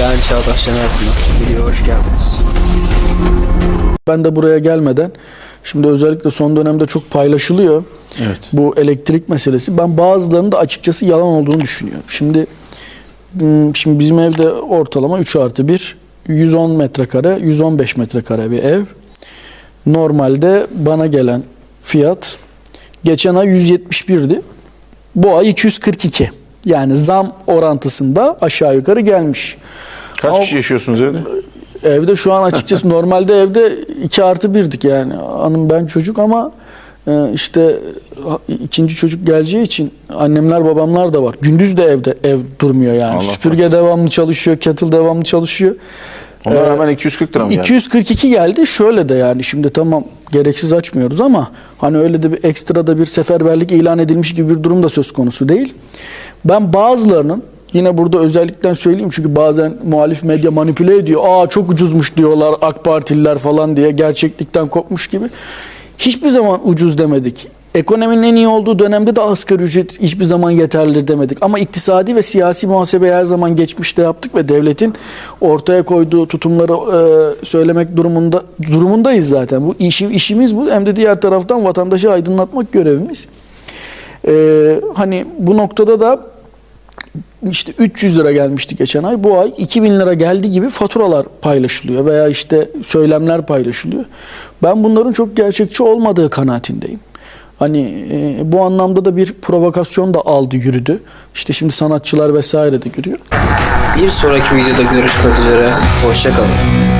Ben Çağdaş Şener Pınar. Videoya hoş geldiniz. Ben de buraya gelmeden şimdi özellikle son dönemde çok paylaşılıyor. Evet. Bu elektrik meselesi. Ben bazılarının da açıkçası yalan olduğunu düşünüyorum. Şimdi hmm, şimdi bizim evde ortalama 3 artı 1 110 metrekare 115 metrekare bir ev. Normalde bana gelen fiyat geçen ay 171'di. Bu ay 242. Yani zam orantısında aşağı yukarı gelmiş. Kaç Ama- kişi yaşıyorsunuz evde? Evde şu an açıkçası normalde evde 2 artı 1'dik yani. Hanım ben çocuk ama e, işte ikinci çocuk geleceği için annemler babamlar da var. Gündüz de evde ev durmuyor yani. Allah Süpürge devamlı çalışıyor, kettle devamlı çalışıyor. Ona Ee, rağmen 240 lira mı geldi? 242 geldi. Şöyle de yani şimdi tamam gereksiz açmıyoruz ama hani öyle de bir ekstra da bir seferberlik ilan edilmiş gibi bir durum da söz konusu değil. Ben bazılarının yine burada özellikle söyleyeyim çünkü bazen muhalif medya manipüle ediyor. Aa çok ucuzmuş diyorlar AK Partililer falan diye gerçeklikten kopmuş gibi. Hiçbir zaman ucuz demedik. Ekonominin en iyi olduğu dönemde de asgari ücret hiçbir zaman yeterli demedik. Ama iktisadi ve siyasi muhasebeyi her zaman geçmişte yaptık ve devletin ortaya koyduğu tutumları e, söylemek durumunda durumundayız zaten. Bu işim işimiz bu. Hem de diğer taraftan vatandaşı aydınlatmak görevimiz. E, hani bu noktada da işte 300 lira gelmişti geçen ay. Bu ay 2000 lira geldi gibi faturalar paylaşılıyor veya işte söylemler paylaşılıyor. Ben bunların çok gerçekçi olmadığı kanaatindeyim. Hani e, bu anlamda da bir provokasyon da aldı yürüdü. İşte şimdi sanatçılar vesaire de giriyor. Bir sonraki videoda görüşmek üzere. Hoşçakalın.